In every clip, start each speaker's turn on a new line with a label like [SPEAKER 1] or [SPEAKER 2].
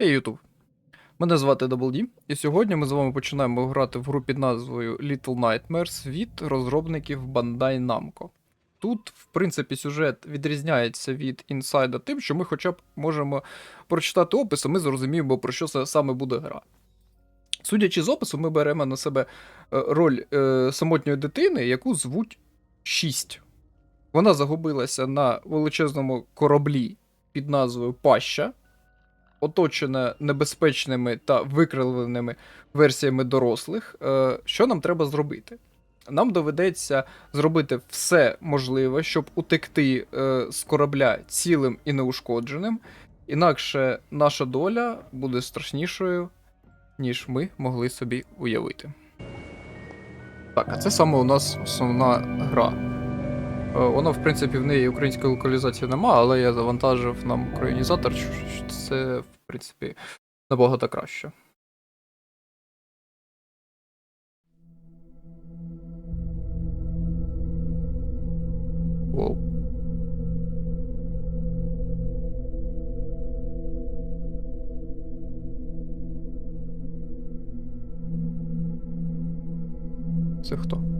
[SPEAKER 1] Hey, Ютуб. Мене звати Double D, і сьогодні ми з вами починаємо грати в гру під назвою Little Nightmares від розробників Bandai Namco. Тут, в принципі, сюжет відрізняється від інсайда тим, що ми хоча б можемо прочитати опис, і ми зрозуміємо, про що це саме буде гра. Судячи з опису, ми беремо на себе е, роль е, самотньої дитини, яку звуть 6. Вона загубилася на величезному кораблі під назвою Паща, оточена небезпечними та викривленими версіями дорослих. Е, Що нам треба зробити? Нам доведеться зробити все можливе, щоб утекти е, з корабля цілим і неушкодженим, інакше наша доля буде страшнішою, ніж ми могли собі уявити. Так, а це саме у нас основна гра. Е, Воно, в принципі, в неї української локалізації нема, але я завантажив нам українізатор, що це, в принципі, набагато краще. Воу. Це хто?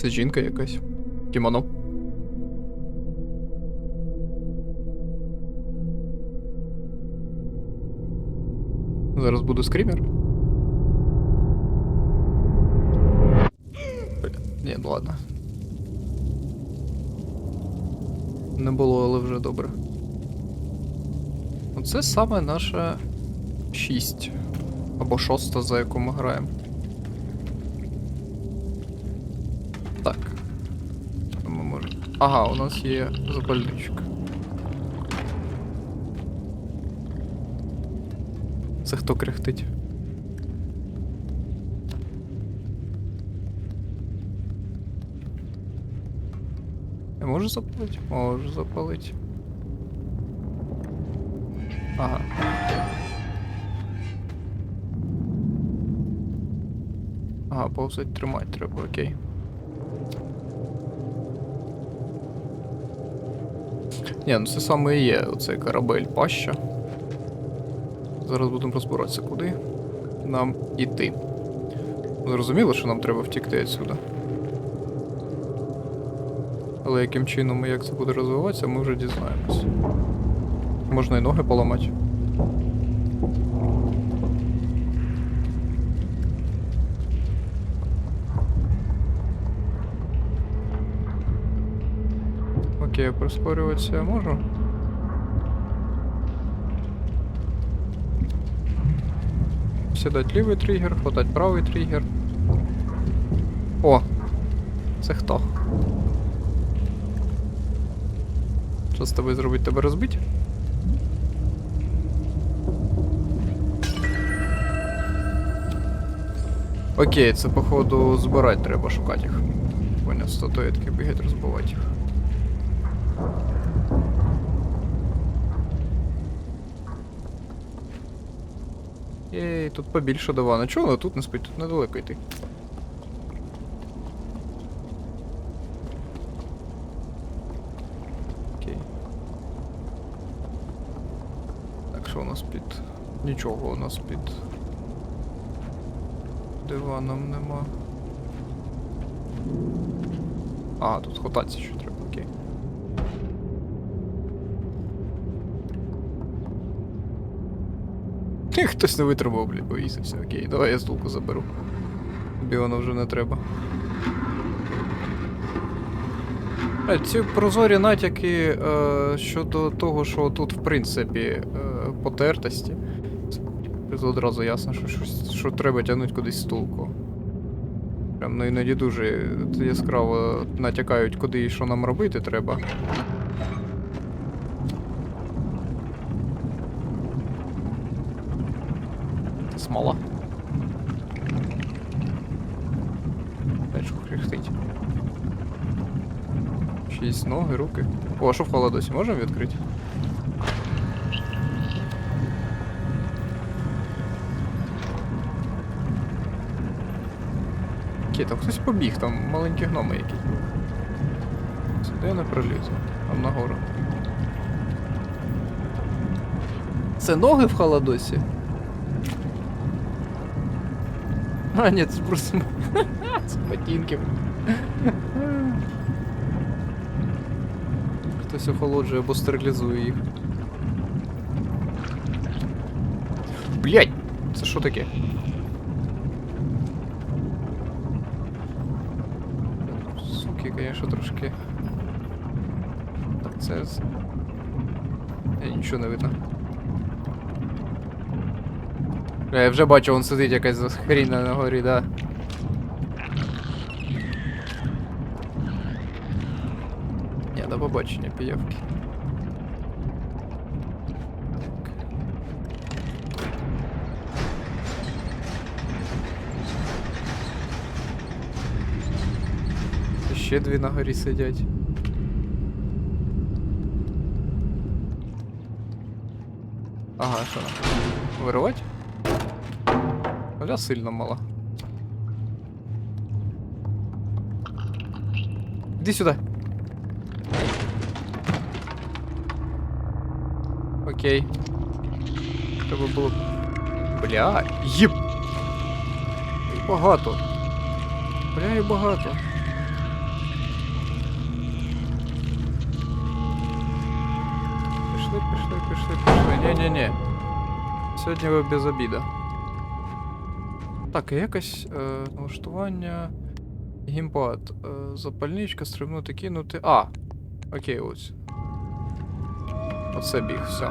[SPEAKER 1] Це жінка якась. Кімоно. Зараз буде скрімер. Ні, ну ладно. Не було, але вже добре. Оце саме наша 6. Або шоста, за яку ми граємо. Ага, у нас є запальничок. Це хто кряхтить? Я можу запалити? Можу запалити. Ага. Ага, повзать тримати треба, окей. Ні, ну це саме і є оцей корабель паща. Зараз будемо розбиратися, куди нам іти. Зрозуміло, що нам треба втікти відсюди. Але яким чином і як це буде розвиватися, ми вже дізнаємось. Можна і ноги поламати. Прискорюватися я можу. Сідать лівий тригер, хватать правий тригер. О! Це хто? Що з тобою зробити? Тебе розбить? Окей, це походу збирати треба шукати їх. Поняв, статуетки бігать розбивати їх. Єй, тут побільше дивана. Чого тут не спить? Тут недалеко йти. Окей. Так, що у нас під. Нічого у нас під. Диваном нема. А, тут хвататися ще треба, окей. Хе, Хтось не витримав, блядь, повісився. Окей, давай я стулку заберу. Тобі воно вже не треба. Е, Ці прозорі натяки е, щодо того, що тут, в принципі, е, потертості. Це одразу ясно, що, щось, що треба тягнути кудись стулку. Прям ну іноді дуже яскраво натякають, куди і що нам робити треба. Смола. Печку хрехтить. Шість ноги, руки. О, а що в холодосі можемо відкрити? Окей, там хтось побіг, там маленькі гноми якісь. Сюди я не пролізу. Там нагору. Це ноги в холодосі? А, ні, це просто з ботинків. Хтось охолоджує або стерилізує їх. Блять! Це що таке? Суки, конечно, трошки. Так, це. Е, Нічого не видно. Бля, я вже бачу, вон сидить якась хрінь на горі, да. Ні, до побачення, піявки. Ще дві на горі сидять. Ага, що нам? Виривать? Оля сильно мала. Іди сюди. Окей. Треба було. Бля, їб. І багато. Бля, і багато. Пішли, пішли, пішли, пішли. Ні-ні-ні. Сьогодні ви без обіда. Так, і якось е, налаштування. Гімпад. Е, запальничка, стрибнути, кинути. А! Окей, ось. Оце біг, все.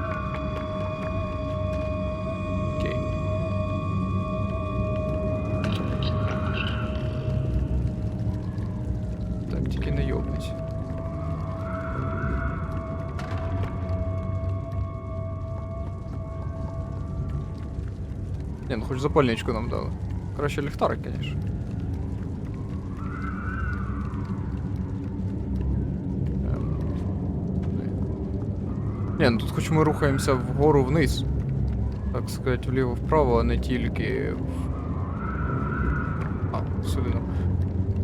[SPEAKER 1] Ну хоч запальничку нам дали. Краще ліхтарик, конечно. Ем. Не, ну тут хоч ми рухаємося вгору вниз. Так сказати, вліво-вправо, а не тільки. А, сюди.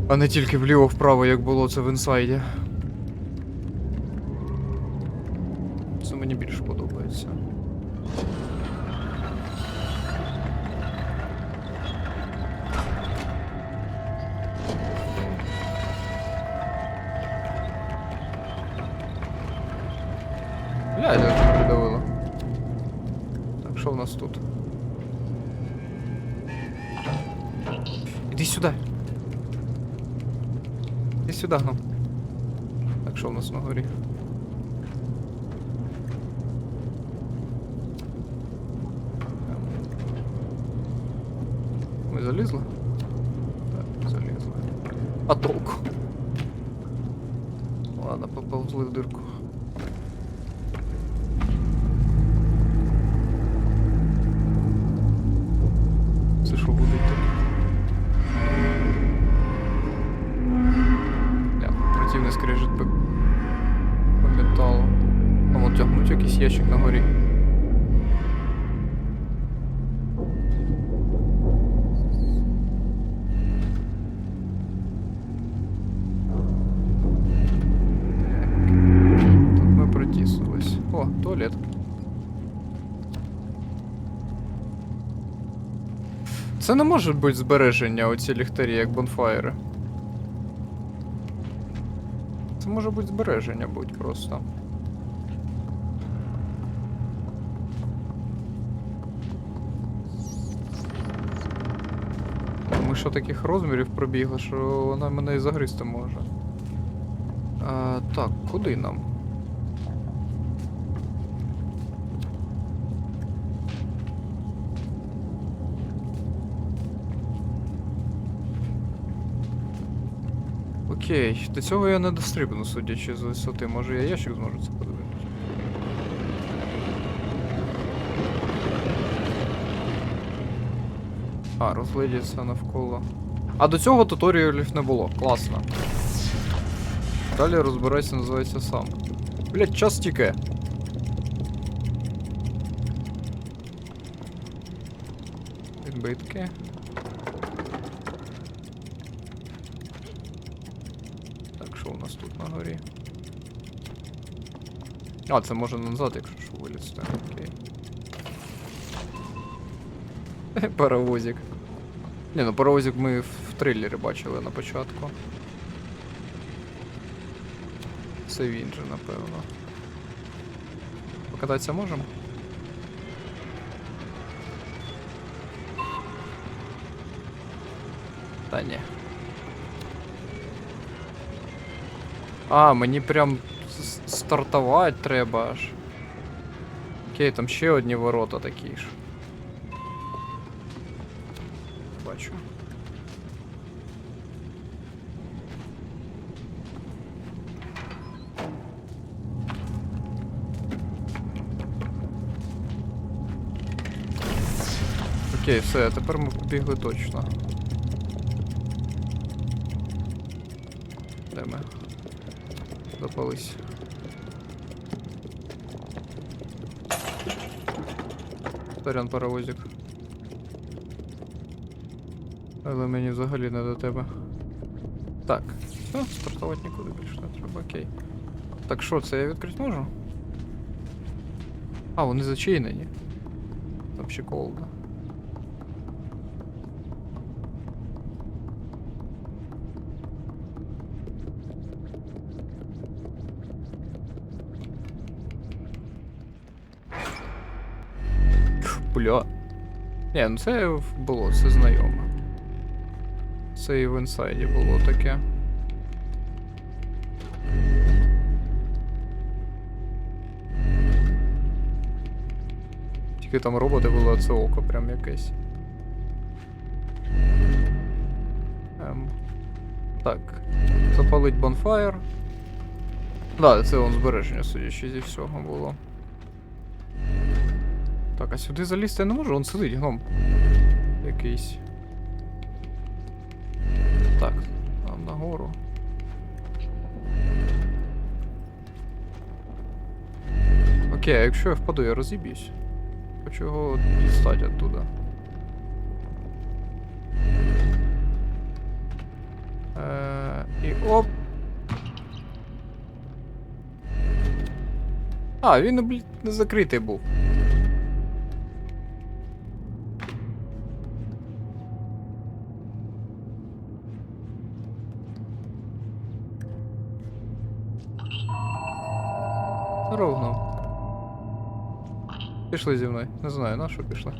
[SPEAKER 1] А не тільки вліво-вправо, як було це в інсайді. Бля, я так придавило. Так, що в нас тут? Іди сюди. Іди сюди, ну. Так, що в нас на горі? Ми залізли? Так, залізли. А толку? Ладно, поползли в дирку. Це не може бути збереження оці ліхтарі, як бонфайри. Це може бути збереження будь просто. Ми що таких розмірів пробігли, що вона мене і загризти може. А, так, куди нам? Окей, до цього я не дострибну, судячи з висоти. Може я ящик зможу це подивитися. А, розглядіться навколо. А до цього туторіалів не було. Класно. Далі розбирайся, називається сам. Блять, час тікає. Відбитки. Так, що у нас тут на горі? А, це може назад, якщо що вилізти. Окей. Паровозик. Ні, ну паровозик ми в трилері бачили на початку. Це він же, напевно. Покататися можемо? Та ні. А, мені прям стартувати треба аж. Окей, там ще одні ворота такі ж. Бачу. Окей, все, тепер ми побігли точно. Запались. Сорян паровозик. Але мені взагалі не до тебе. Так, все, стартувати нікуди більше не треба, окей. Так що, це я відкрити можу? А, вони зачинені. Там ще колда. Бля. Ні, ну це було, це знайоме. Це і в інсайді було таке. Тільки там роботи було, це око прям якесь. Ем. Так. Запалить бонфаєр. Да, це он збереження, судячи зі всього було. Так, а сюди залізти я не можу, он сидить гном. Якийсь. Так, там нагору. Окей, а якщо я впаду, я розіб'юсь. Хочу його дістати оттуда. Е, і оп. А, він, не закритий був. Ровно. Пішли зі мною. Не знаю, на що пішли.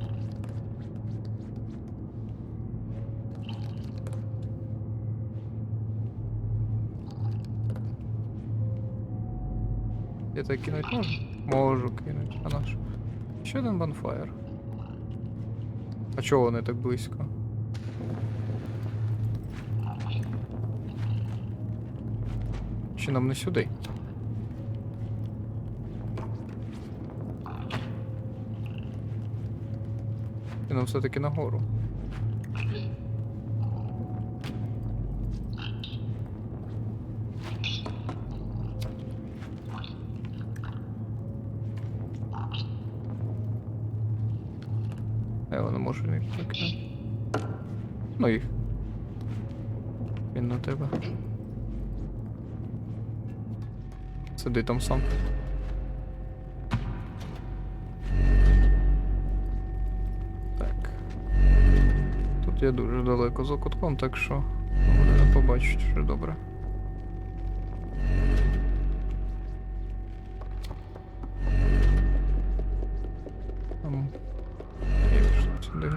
[SPEAKER 1] Я так кинуть можу? Можу кинуть. А наш. Ще один банфаєр. А чого вони так близько? Чи нам не сюди? Нам все-таки нагору? Я його не можу не викинути. Ну і. Він на тебе. Сиди там сам. Тут я дуже далеко за кутком, так що вони не побачать, що добре. Там. Я пішов сюди.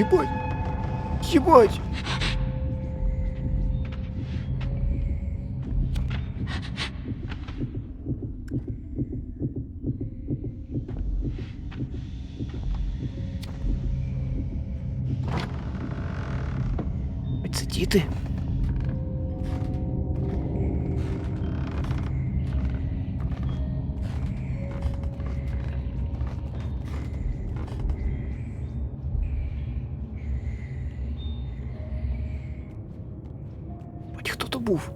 [SPEAKER 1] Ебать! Ебать! був.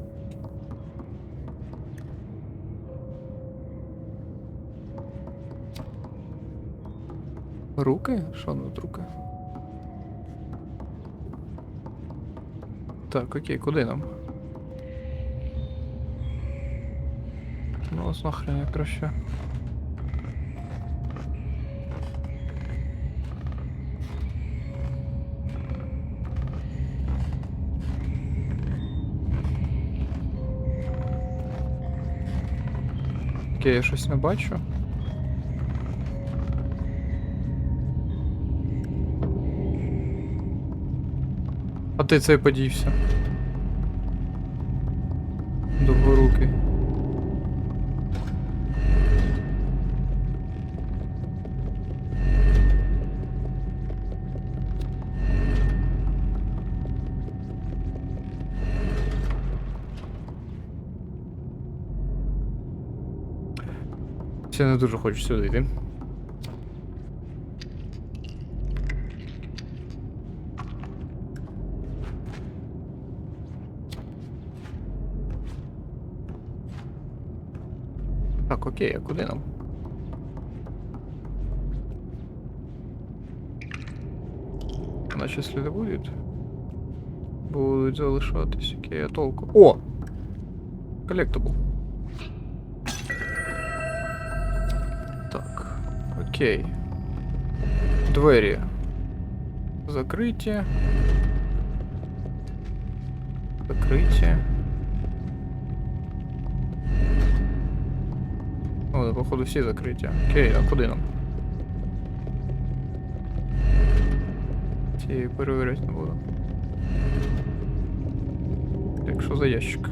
[SPEAKER 1] Руки? Що тут руки? Так, окей, куди нам? Ну, нахрен я краще. Окей, я щось не бачу. А ти цей подівся. Довгорукий. Я не дуже хочу сюди йти. Так, окей, а куди нам? Наче сліди будуть. Будуть залишатись, окей, а толку. О! Коллектабл. Окей. Двері. Закриті. Закриті. О, походу всі закриті. Окей, а куди нам? Ці перевіряти не буду. Так, що за ящик?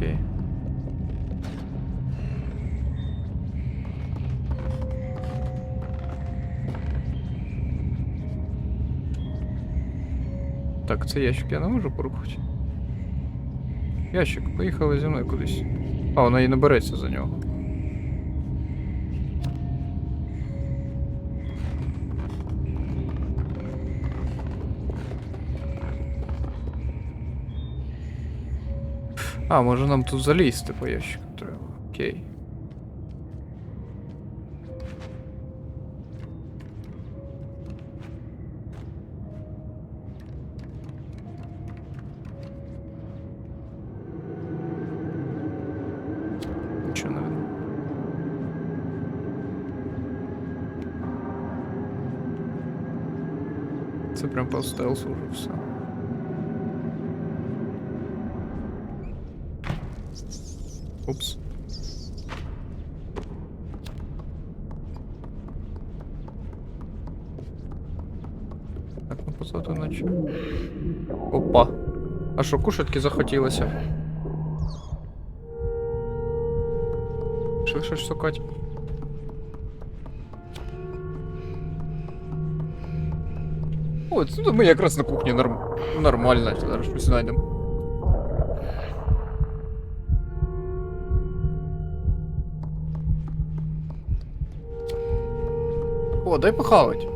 [SPEAKER 1] Окей. Так, це ящик я не можу порухати. Ящик, поїхали зі мною кудись. А, вона і набереться за нього. А, може нам тут залізти по ящику треба. Окей. Це прям по стелсу вже все. Упс. Так, ну позаду наче. Опа. А що, кушатки захотілося? Що щось шукати? О, це ми якраз на кухні норм... нормально. Зараз щось знайдемо. О, дай похавать.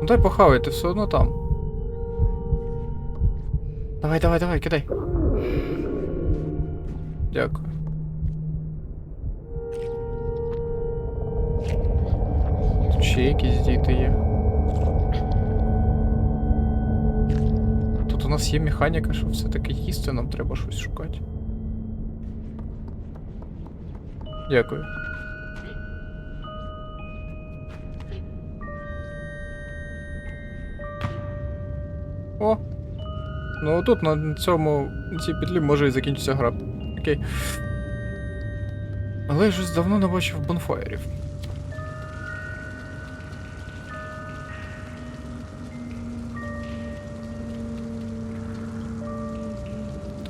[SPEAKER 1] Ну дай похавай, ти все одно там. Давай, давай, давай, кидай. Дякую. Тут ще якісь діти є. Тут у нас є механіка, що все-таки їсти, нам треба щось шукати. Дякую. О! Ну тут на цьому цій петлі може і закінчитися гра. Окей. Але я щось давно не бачив бонфаєрів.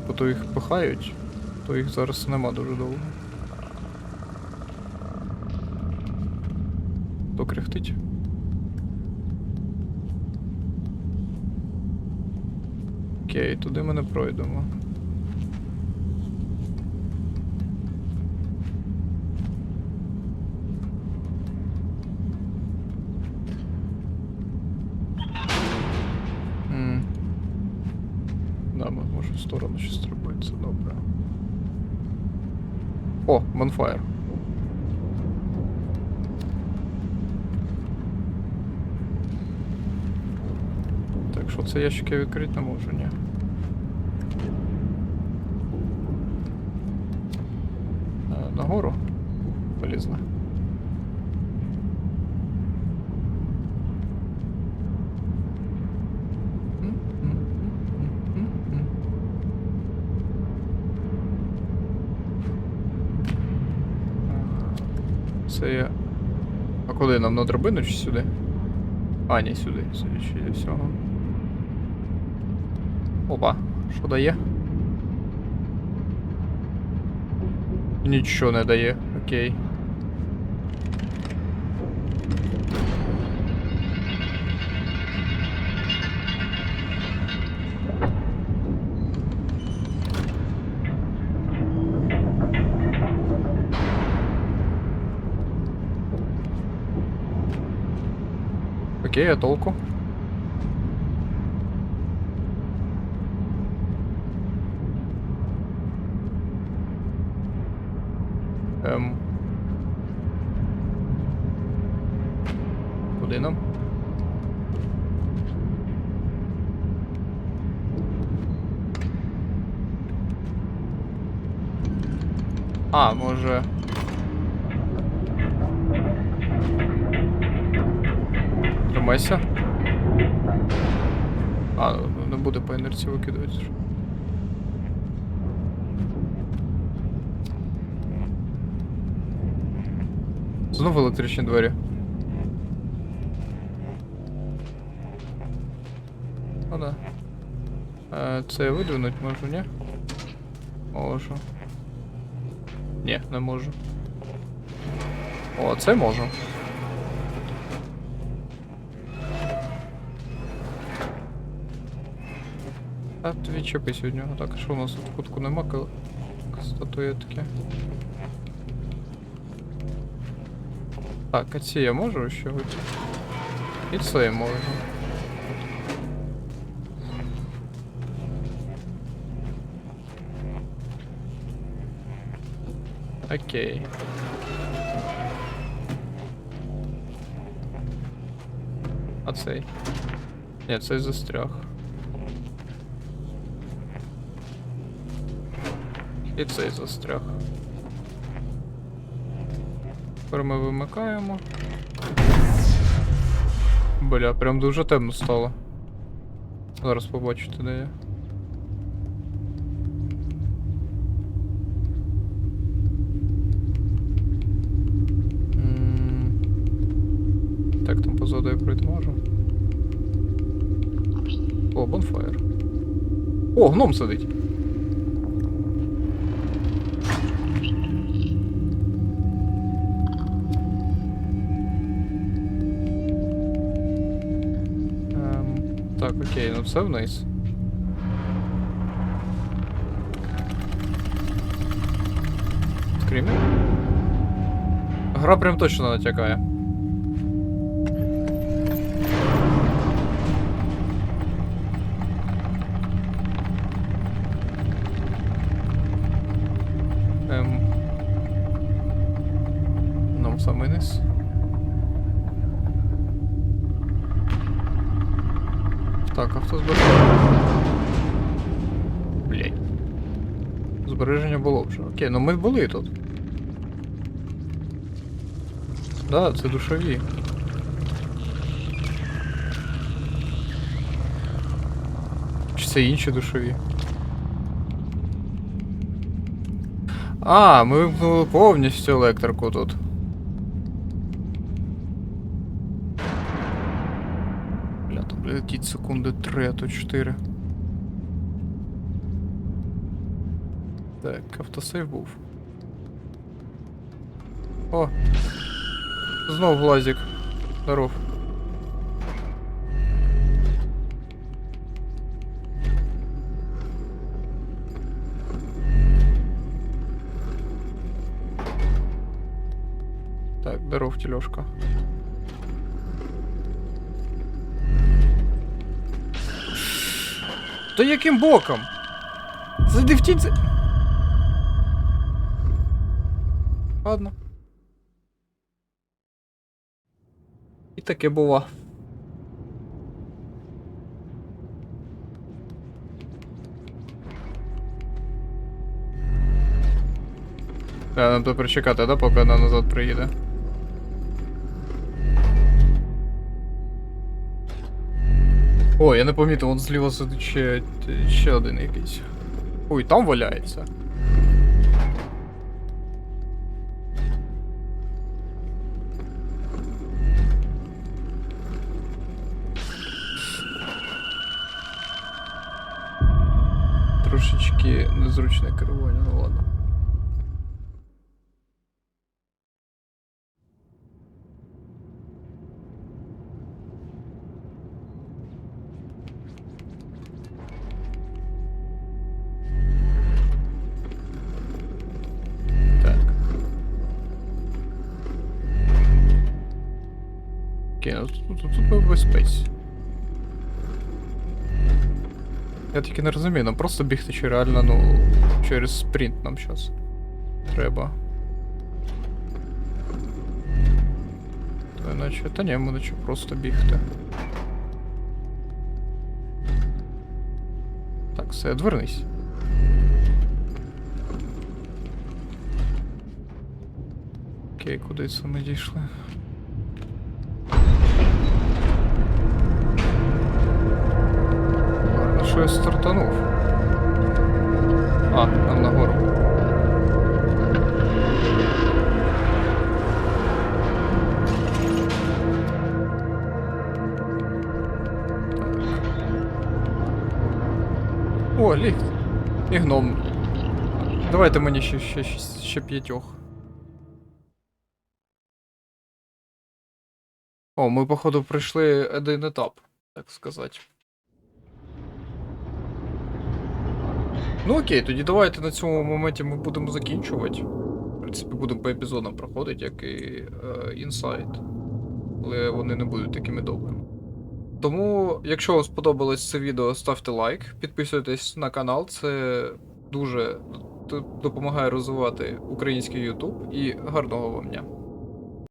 [SPEAKER 1] Тобто їх пихають, то їх зараз нема дуже довго. То кряхтить. Окей, туди ми не пройдемо. Нашу сторону щось стрибається, добре. О, bonfire. Так, що це ящик я відкрити не можу, ні. Е, Нагору полізли. Це я. А куди нам на драбину чи сюди? А, ні, сюди, сюди ще всього. Опа, що дає? Нічого не дає, окей. Окей, а толку? А, може. Тримайся. А, не буде по інерції викидуватися. ж. Знову електричні двері. Ну да. Е, це видвинуть можу, ні? Можу. Ні, не можу. О, це можу. А ти відчепись від нього. Так, що у нас тут кутку нема статуетки? Так, а ці я можу ще вийти? І це я можу. Окей. А цей? Ні, цей застряг. І цей застряг. Тепер ми вимикаємо. Бля, прям дуже темно стало. Зараз побачите, де я. Гном сидить. Ем, так, окей, ну все вниз. Скрімер? Гра прям точно натякає. Окей, ну ми були тут. Да, це душові. Чи це інші душові? А, ми вимкнули повністю електрику тут. Бля, там летить секунди 3, а то 4. Так, автосейв був. О! Знов глазик. Здоров. Так, здоров, тележка. То яким боком? Зайди Ладно. І таке бува. Та, нам то причекати, да, поки вона назад приїде. О, я не помітив, он зліва сидить ще, ще один якийсь. Ой, там валяється. Окей, ну тут, тут, тут ми. Я тільки не розумію, нам просто бігти чи реально, ну, через спринт нам зараз треба. Та наче, та ні, ми наче просто бігти. Так, все, відвернись. Окей, куди це ми дійшли? Що я стартанув. А, нам нагору. О, ліфт. І гном. Давайте мені ще, ще, ще, п'ятьох. О, ми, походу, пройшли один етап, так сказати. Ну окей, тоді давайте на цьому моменті ми будемо закінчувати. В принципі, будемо по епізодам проходити, як і е, Але вони не будуть такими довгими. Тому, якщо вам сподобалось це відео, ставте лайк, підписуйтесь на канал, це дуже допомагає розвивати український YouTube і гарного вам дня.